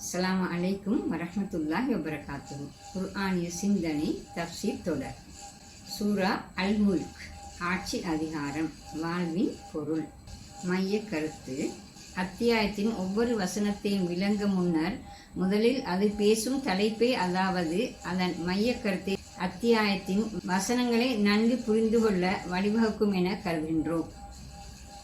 அஸ்லாம் அலைக்கும் வரஹ்மத்துல்லாஹி வபரகாத்து குர்ஆனிய சிந்தனை தப்சீர் தொடர் சூரா அல் முல்க் ஆட்சி அதிகாரம் வாழ்வின் பொருள் மைய கருத்து அத்தியாயத்தின் ஒவ்வொரு வசனத்தையும் விளங்க முன்னர் முதலில் அது பேசும் தலைப்பை அதாவது அதன் மைய கருத்தை அத்தியாயத்தின் வசனங்களை நன்கு புரிந்து கொள்ள வழிவகுக்கும் என கருதுகின்றோம்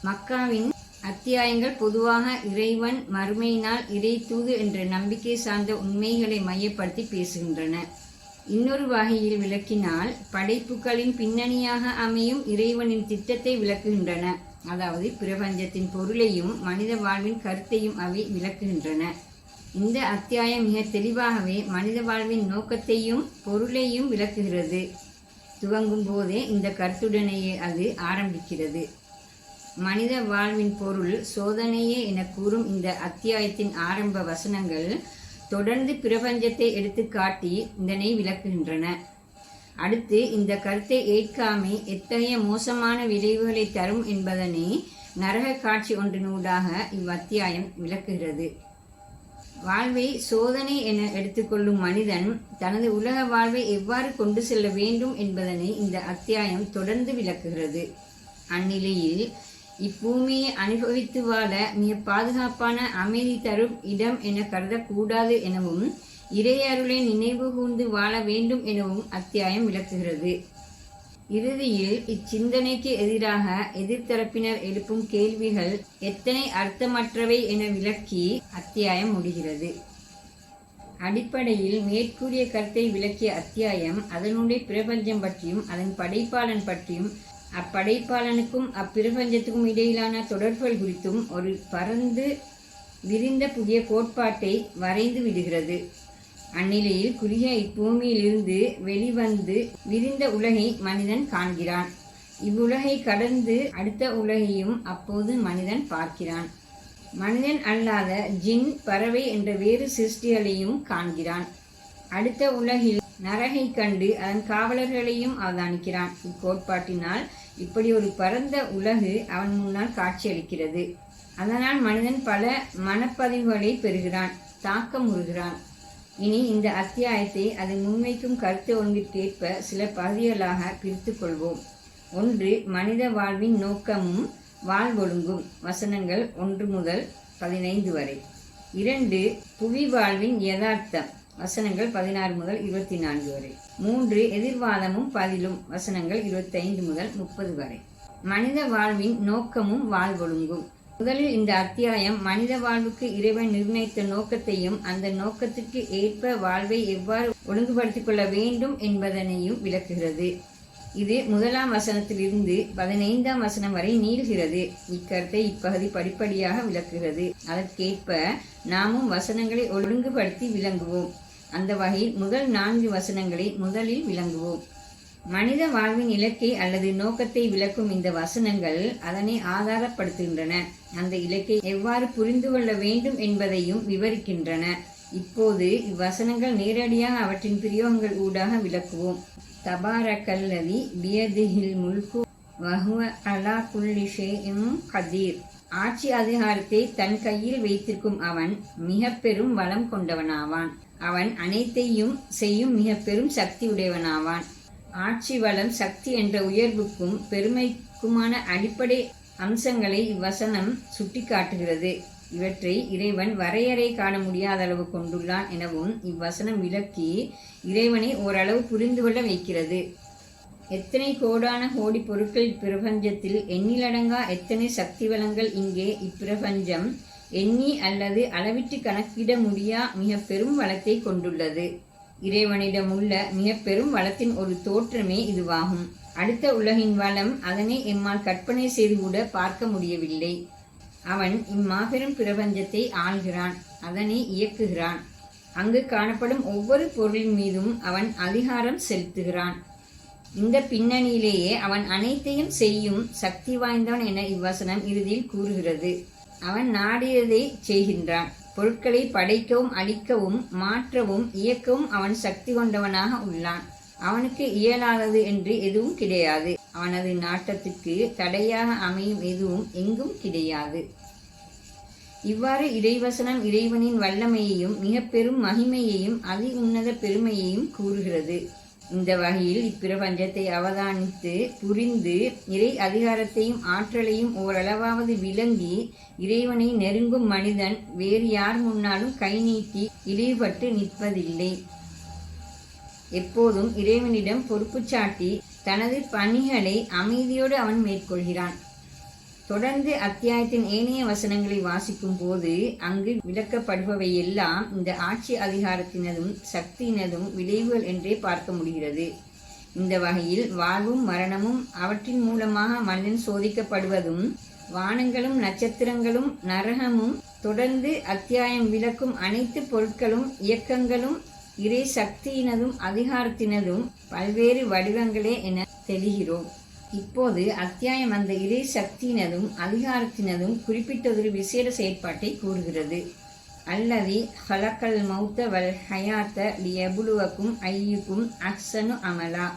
மக்காவின் அத்தியாயங்கள் பொதுவாக இறைவன் மறுமையினால் இறை தூது என்ற நம்பிக்கை சார்ந்த உண்மைகளை மையப்படுத்தி பேசுகின்றன. இன்னொரு வகையில் விளக்கினால் படைப்புகளின் பின்னணியாக அமையும் இறைவனின் திட்டத்தை விளக்குகின்றன. அதாவது பிரபஞ்சத்தின் பொருளையும் மனித வாழ்வின் கருத்தையும் அவை விளக்குகின்றன. இந்த அத்தியாயம் மிக தெளிவாகவே மனித வாழ்வின் நோக்கத்தையும் பொருளையும் விளக்குகிறது. துவங்கும் போதே இந்த கருத்துடனேயே அது ஆரம்பிக்கிறது. மனித வாழ்வின் பொருள் சோதனையே என கூறும் இந்த அத்தியாயத்தின் ஆரம்ப வசனங்கள் தொடர்ந்து பிரபஞ்சத்தை எடுத்து காட்டி இதனை விளக்குகின்றன. அடுத்து இந்த கருத்தை ஏற்காமை எத்தகைய மோசமான விளைவுகளை தரும் என்பதனை நரக காட்சி ஒன்றினூடாக இவ்வத்தியாயம் விளக்குகிறது. வாழ்வை சோதனை என எடுத்துக்கொள்ளும் மனிதன் தனது உலக வாழ்வை எவ்வாறு கொண்டு செல்ல வேண்டும் என்பதனை இந்த அத்தியாயம் தொடர்ந்து விளக்குகிறது. அந்நிலையில் இப்பூமியை அனுபவித்து வாழ மிக பாதுகாப்பான அமைதி தரும் இடம் என கருதக்கூடாது எனவும் இறையருளை நினைவு கூர்ந்து வாழ வேண்டும் எனவும் அத்தியாயம் விளக்குகிறது. இறுதியில் இச்சிந்தனைக்கு எதிராக எதிர்த்தரப்பினர் எழுப்பும் கேள்விகள் எத்தனை அர்த்தமற்றவை என விளக்கி அத்தியாயம் முடிகிறது. அடிப்படையில் மேற்கூறிய கருத்தை விளக்கிய அத்தியாயம் அதனுடைய பிரபஞ்சம் பற்றியும் அதன் படைப்பாளன் பற்றியும் அப்படைப்பாளனுக்கும் அப்பிரபஞ்சத்துக்கும் இடையிலான தொடர்புகள் குறித்தும் ஒரு பரந்து விரிந்த புதிய கோட்பாட்டை வரைந்து விடுகிறது. அந்நிலையில் குறுகிய இப்பூமியிலிருந்து வெளிவந்து விரிந்த உலகை மனிதன் காண்கிறான். இவ்வுலகை கடந்து அடுத்த உலகையும் அப்போது மனிதன் பார்க்கிறான். மனிதன் அல்லாத ஜின் பறவை என்ற வேறு சிருஷ்டிகளையும் காண்கிறான். அடுத்த உலகில் நரகை கண்டு அதன் காவலர்களையும் அவதானிக்கிறான். இக்கோட்பாட்டினால் இப்படி ஒரு பரந்த உலகு அவன் முன்னால் காட்சியளிக்கிறது. அதனால் மனிதன் பல மனப்பதிவுகளை பெறுகிறான் தாக்கம் உறுகிறான் இனி இந்த அத்தியாயத்தை அதன் முன்வைக்கும் கருத்து ஒன்றிற்கேற்ப சில பகுதிகளாக பிரித்து கொள்வோம். ஒன்று மனித வாழ்வின் நோக்கமும் வாழ்வொழுங்கும். வசனங்கள் ஒன்று முதல் பதினைந்து வரை. இரண்டு புவி வாழ்வின் யதார்த்தம். வசனங்கள் பதினாறு முதல் இருபத்தி நான்கு வரை. மூன்று எதிர்வாதமும் பதிலும் வசனங்கள் இருபத்தைந்து முதல் முப்பது வரை. மனித வாழ்வின் நோக்கமும் வாழ்வொழுங்கும். முதலில் இந்த அத்தியாயம் மனித வாழ்வுக்கு இறைவன் நிர்ணயித்த நோக்கத்தையும் அந்த நோக்கத்திற்கு ஏற்ப வாழ்வை எவ்வாறு ஒழுங்குபடுத்திக் கொள்ள வேண்டும் என்பதனையும் விளக்குகிறது. இது முதலாம் வசனத்திலிருந்து பதினைந்தாம் வசனம் வரை நீள்கிறது. இக்கருத்தை இப்பகுதி படிப்படியாக விளக்குகிறது. அதற்கேற்ப நாமும் வசனங்களை ஒழுங்குபடுத்தி விளங்குவோம். அந்த வகையில் முதல் நான்கு வசனங்களை முதலில் விளங்குவோம். மனித வாழ்வின் இலக்கை அல்லது நோக்கத்தை விளக்கும் இந்த வசனங்கள் அதனை ஆதாரப்படுத்துகின்றன. அந்த இலக்கை எவ்வாறு புரிந்து கொள்ள வேண்டும் என்பதையும் விவரிக்கின்றன. இப்போது இவ்வசனங்கள் நேரடியாக அவற்றின் பிரயோகங்கள் ஊடாக விளக்குவோம். தபாரக்கல்லதி பியதிஹில் முல்கு வஹுவ அலா குல்லி கதீர். ஆட்சி அதிகாரத்தை தன் கையில் வைத்திருக்கும் அவன் மிக பெரும் வளம் கொண்டவனாவான். அவன் அனைத்தையும் செய்யும் மிக பெரும் சக்தி உடையவனாவான் ஆட்சி வளம் சக்தி என்ற உயர்வுக்கும் பெருமைக்குமான அடிப்படை அம்சங்களை இவ்வசனம் சுட்டிக்காட்டுகிறது. இவற்றை இறைவன் வரையறை காண முடியாத அளவு கொண்டுள்ளான் எனவும் இவ்வசனம் விளக்கி இறைவனை ஓரளவு புரிந்து கொள்ள வைக்கிறது. எத்தனை கோடான கோடி பொருட்கள் இப்பிரபஞ்சத்தில் எண்ணிலடங்கா எத்தனை சக்தி வளங்கள் இங்கே இப்பிரபஞ்சம் எண்ணி அல்லது அளவிட்டு கணக்கிட முடியா மிக பெரும் வளத்தை கொண்டுள்ளது. இறைவனிடம் உள்ள மிக பெரும் வளத்தின் ஒரு தோற்றமே இதுவாகும். அடுத்த உலகின் வளம் அதனை எம்மால் கற்பனை செய்து கூட பார்க்க முடியவில்லை. அவன் இம்மாபெரும் பிரபஞ்சத்தை ஆள்கிறான் அதனை இயக்குகிறான். அங்கு காணப்படும் ஒவ்வொரு பொருளின் மீதும் அவன் அதிகாரம் செலுத்துகிறான். இந்த பின்னணியிலேயே அவன் அனைத்தையும் செய்யும் சக்தி வாய்ந்தவன் என இவ்வசனம் இறுதியில் கூறுகிறது. அவன் நாடியதை செய்கின்றான். பொருட்களை படைக்கவும் அழிக்கவும் மாற்றவும் இயக்கவும் அவன் சக்தி கொண்டவனாக உள்ளான். அவனுக்கு இயலாதது என்று எதுவும் கிடையாது. அவனது நாட்டத்துக்கு தடையாக அமையும் எதுவும் எங்கும் கிடையாது. இவ்வாறு இறைவசனம் இறைவனின் வல்லமையையும் மிக பெரும் மகிமையையும் அதி உன்னத பெருமையையும் கூறுகிறது. இந்த வகையில் இப்பிரபஞ்சத்தை அவதானித்து புரிந்து இறை அதிகாரத்தையும் ஆற்றலையும் ஓரளவாவது விளங்கி இறைவனை நெருங்கும் மனிதன் வேறு யார் முன்னாலும் கை நீட்டி இழிவுபட்டு நிற்பதில்லை. எப்போதும் இறைவனிடம் பொறுப்பு சாட்டி தனது பணிகளை அமைதியோடு அவன் மேற்கொள்கிறான். தொடர்ந்து அத்தியாயத்தின் ஏனைய வசனங்களை வாசிக்கும் போது அங்கு விளக்கப்படுபவை எல்லாம் இந்த ஆட்சி அதிகாரத்தினதும் சக்தியினதும் விளைவுகள் என்றே பார்க்க முடிகிறது. இந்த வகையில் வாழ்வும் மரணமும் அவற்றின் மூலமாக மனிதன் சோதிக்கப்படுவதும் வானங்களும் நட்சத்திரங்களும் நரகமும் தொடர்ந்து அத்தியாயம் விளக்கும் அனைத்து பொருட்களும் இயக்கங்களும் இறை சக்தியினதும் அதிகாரத்தினதும் பல்வேறு வடிவங்களே என தெரிகிறோம். இப்போது அத்தியாயம் அந்த இறை சக்தியினதும் அதிகாரத்தினதும் குறிப்பிட்டதொரு விசேட செயற்பாட்டை கூறுகிறது. அல்லது ஹலக்கல் மௌத்த வல் ஹயாத்த லியபுலுவக்கும் ஐயுக்கும் அஹ்சனு அமலா.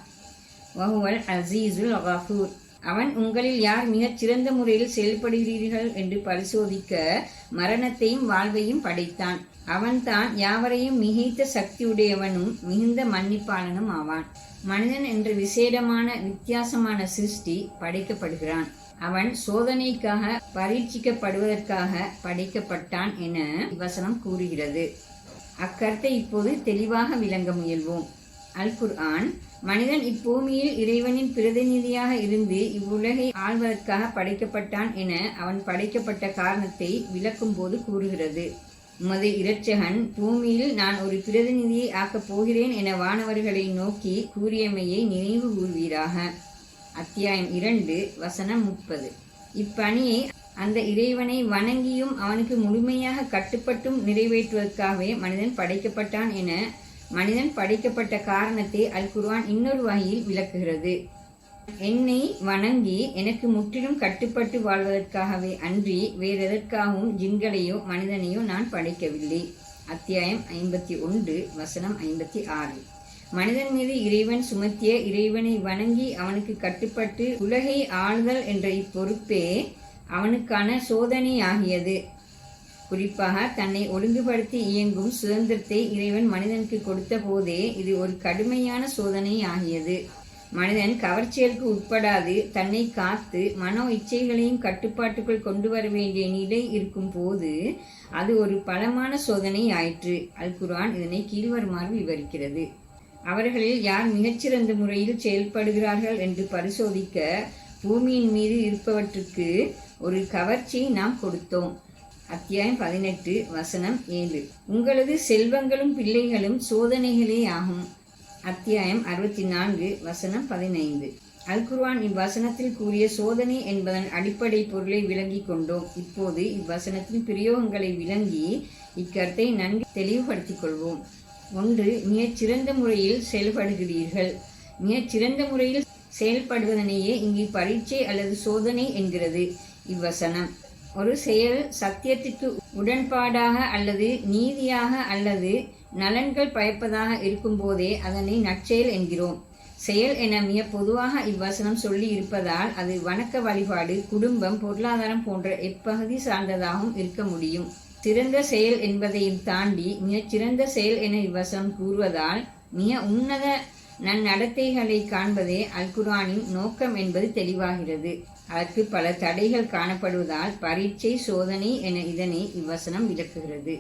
வஹுவல் அசீசுல் கஃபூர். அவன் உங்களில் யார் மிகச் சிறந்த முறையில் செயல்படுகிறீர்கள் என்று பரிசோதிக்க மரணத்தையும் வாழ்வையும் படைத்தான். அவன்தான் யாவரையும் மிகைத்த சக்தியுடையவனும் மிகுந்த மன்னிப்பாளனும் ஆவான். மனிதன் என்ற விசேடமான வித்தியாசமான சிருஷ்டி படைக்கப்படுகிறான். அவன் சோதனைக்காக பரீட்சிக்கப்படுவதற்காக படைக்கப்பட்டான் என வசனம் கூறுகிறது. அக்கருத்தை இப்போது தெளிவாக விளங்க முயல்வோம். அல் குர்ஆன் மனிதன் இப்பூமியில் இறைவனின் பிரதிநிதியாக இருந்து இவ்வுலகை ஆள்வதற்காக படைக்கப்பட்டான் என அவன் படைக்கப்பட்ட காரணத்தை விளக்கும் போது கூறுகிறது. உமது இரட்சகன் பூமியில் நான் ஒரு பிரதிநிதியை ஆக்கப் போகிறேன் என வானவர்களை நோக்கி கூறியமையை நினைவு கூறுவீராக அத்தியாயம் இரண்டு வசனம் முப்பது. இப்பணியை அந்த இறைவனை வணங்கியும் அவனுக்கு முழுமையாக கட்டுப்பட்டும் நிறைவேற்றுவதற்காகவே மனிதன் படைக்கப்பட்டான் என மனிதன் படைக்கப்பட்ட காரணத்தை அல் குர்ஆன் இன்னொரு வகையில் விளக்குகிறது. என்னை வணங்கி எனக்கு முற்றிலும் கட்டுப்பட்டு வாழ்வதற்காகவே அன்றி வேறெதற்காகவும் ஜின்களையோ மனிதனையோ நான் படைக்கவில்லை. அத்தியாயம் ஐம்பத்தி ஒன்று வசனம் ஐம்பத்தி ஆறு. மனிதன் மீது இறைவன் சுமத்திய இறைவனை வணங்கி அவனுக்கு கட்டுப்பட்டு உலகை ஆளுதல் என்ற இப்பொறுப்பே அவனுக்கான சோதனையாகியது. குறிப்பாக தன்னை ஒழுங்குபடுத்தி இயங்கும் சுதந்திரத்தை இறைவன் மனிதனுக்கு கொடுத்த போதே இது ஒரு கடுமையான சோதனை ஆகியது மனிதன் கவர்ச்சியலுக்கு உட்படாது தன்னை காத்து மனோ இச்சைகளையும் கட்டுப்பாட்டுக்குள் கொண்டு வர வேண்டிய நிலை இருக்கும் போது அது ஒரு பலமான சோதனை ஆயிற்று. அல் குரான் இதனை கீழ்வருமாறு விவரிக்கிறது. அவர்களில் யார் மிகச்சிறந்த முறையில் செயல்படுகிறார்கள் என்று பரிசோதிக்க பூமியின் மீது இருப்பவற்றுக்கு ஒரு கவர்ச்சியை நாம் கொடுத்தோம். அத்தியாயம் பதினெட்டு வசனம் ஏழு. உங்களது செல்வங்களும் பிள்ளைகளும் சோதனைகளே ஆகும் அத்தியாயம் அறுபத்தி நான்கு வசனம் பதினைந்து. அல்குர்வான் இவ்வசனத்தில் கூறிய சோதனை என்பதன் அடிப்படை பொருளை விளங்கிக் கொண்டோம். இப்போது இவ்வசனத்தின் பிரயோகங்களை விளங்கி இக்கருத்தை நன்கு தெளிவுபடுத்திக் கொள்வோம். ஒன்று மிகச்சிறந்த முறையில் செயல்படுகிறீர்கள். மிகச்சிறந்த முறையில் செயல்படுவதனையே இங்கு பரீட்சை அல்லது சோதனை என்கிறது. இவ்வசனம். ஒரு செயல் சத்தியத்திற்கு உடன்பாடாக அல்லது நீதியாக அல்லது நலன்கள் பயப்பதாக இருக்கும்போதே அதனை நற்செயல் என்கிறோம். செயல் என மிக பொதுவாக இவ்வசனம் சொல்லி இருப்பதால் அது வணக்க வழிபாடு குடும்பம் பொருளாதாரம் போன்ற எப்பகுதி சார்ந்ததாகவும் இருக்க முடியும். சிறந்த செயல் என்பதையும் தாண்டி மிகச்சிறந்த செயல் என இவ்வசனம் கூறுவதால் மிக உன்னத நன்னடத்தைகளை காண்பதே அல்குரானின் நோக்கம் என்பது தெளிவாகிறது. அதற்கு பல தடைகள் காணப்படுவதால் பரீட்சை சோதனை என இதனை இவ்வசனம் விளக்குகிறது.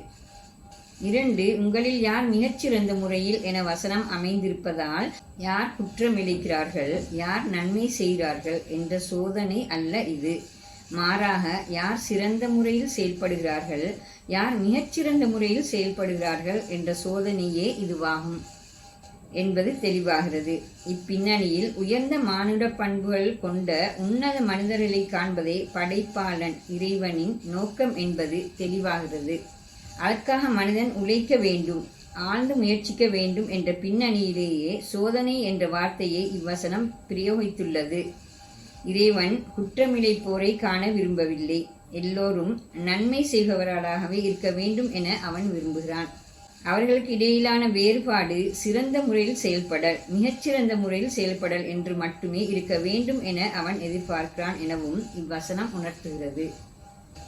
இரண்டு உங்களில் யார் மிகச்சிறந்த முறையில் என வசனம் அமைந்திருப்பதால் யார் குற்றமிழைக்கிறார்கள் யார் நன்மை செய்கிறார்கள் என்ற சோதனை அல்ல இது. மாறாக யார் சிறந்த முறையில் செயல்படுகிறார்கள் யார் மிகச்சிறந்த முறையில் செயல்படுகிறார்கள் என்ற சோதனையே இதுவாகும். என்பது தெளிவாகிறது. இப்பின்னணியில் உயர்ந்த மானுட பண்புகள் கொண்ட உன்னத மனிதர்களை காண்பதே படைப்பாளன் இறைவனின் நோக்கம் என்பது தெளிவாகிறது. அதற்காக மனிதன் உழைக்க வேண்டும் ஆழ்ந்து முயற்சிக்க வேண்டும் என்ற பின்னணியிலேயே சோதனை என்ற வார்த்தையை இவ்வசனம் பிரயோகித்துள்ளது. இறைவன் குற்றமிழைப்போரை காண விரும்பவில்லை. எல்லோரும் நன்மை செய்பவர்களாகவே இருக்க வேண்டும் என அவன் விரும்புகிறான். அவர்களுக்கு இடையிலான வேறுபாடு சிறந்த முறையில் செயல்படல் மிகச்சிறந்த முறையில் செயல்படல் என்று மட்டுமே இருக்க வேண்டும் என அவன் எதிர்பார்க்கிறான் எனவும் இவ்வசனம் உணர்த்துகிறது.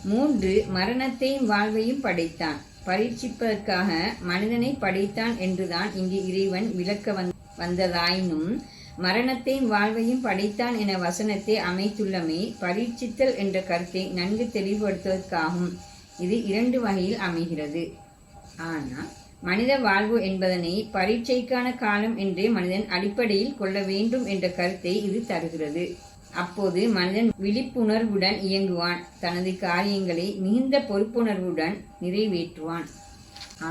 மூன்று மரணத்தையும் வாழ்வையும் படைத்தான். பரீட்சிப்பதற்காக மனிதனை படைத்தான் என்றுதான் இங்கு இறைவன் விளக்க வந் வந்ததாயினும் மரணத்தையும் வாழ்வையும் படைத்தான் என வசனத்தை அமைத்துள்ளமை பரீட்சித்தல் என்ற கருத்தை நன்கு தெளிவுபடுத்துவதற்காகும். இது இரண்டு வகையில் அமைகிறது. ஆனால் மனித வாழ்வு என்பதனை பரீட்சைக்கான காலம் என்றே மனிதன் அடிப்படையில் கொள்ள வேண்டும் என்ற கருத்தை இது தருகிறது. அப்போது மனிதன் விழிப்புணர்வுடன் இயங்குவான். தனது காரியங்களை மிகுந்த பொறுப்புணர்வுடன் நிறைவேற்றுவான்.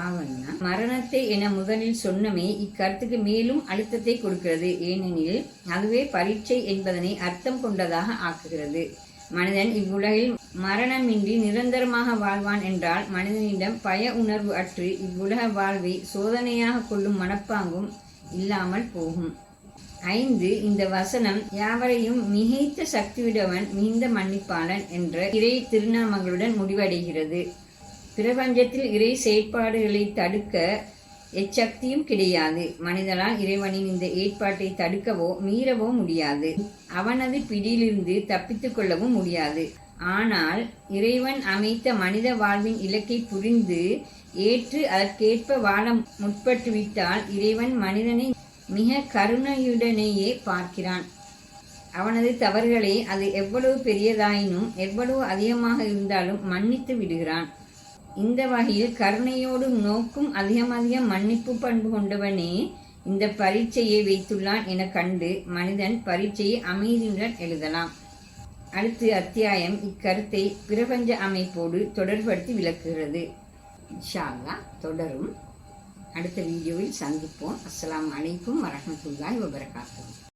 ஆவண்ணா மரணத்தை என முதலில் சொன்னமே இக்கருத்துக்கு மேலும் அழுத்தத்தை கொடுக்கிறது. ஏனெனில் அதுவே பரீட்சை என்பதனை அர்த்தம் கொண்டதாக ஆக்குகிறது. மனிதன் இவ்வுலகில் மரணமின்றி நிரந்தரமாக வாழ்வான் என்றால் மனிதனிடம் பய உணர்வு அற்று இவ்வுலக வாழ்வை சோதனையாக கொள்ளும் மனப்பாங்கும் இல்லாமல் போகும். ஐந்து இந்த வசனம் யாவரையும் மிகைத்த சக்தியுடவன் மிகுந்த மன்னிப்பாளன் என்ற இறை திருநாமங்களுடன் முடிவடைகிறது. பிரபஞ்சத்தில் இறை செயற்பாடுகளை தடுக்க எச்சக்தியும் கிடையாது. மனிதனால் இறைவனின் இந்த ஏற்பாட்டை தடுக்கவோ மீறவோ முடியாது. அவனது பிடியிலிருந்து தப்பித்துக் கொள்ளவும் முடியாது. ஆனால் இறைவன் அமைத்த மனித வாழ்வின் இலக்கை புரிந்து ஏற்று அதற்கேற்ப வாழ முற்பட்டுவிட்டால் இறைவன் மனிதனை மிக கருணையுடனேயே பார்க்கிறான். அவனது தவறுகளை அது எவ்வளவு பெரியதாயினும் எவ்வளவு அதிகமாக இருந்தாலும் மன்னித்து விடுகிறான். இந்த வகையில் கருணையோடும் நோக்கும் அதிகம் அதிகம் மன்னிப்பு பண்பு கொண்டவனே இந்த பரீட்சையை வைத்துள்ளான் என கண்டு மனிதன் பரீட்சையை அமைதியுடன் எழுதலாம். அடுத்து அத்தியாயம் இக்கருத்தை பிரபஞ்ச அமைப்போடு தொடர்படுத்தி விளக்குகிறது. இன்ஷா தொடரும். அடுத்த வீடியோவில் சந்திப்போம். அஸ்லாம் அலைக்கும் வரமத்துல்லாய் வபரகாத்துஹு.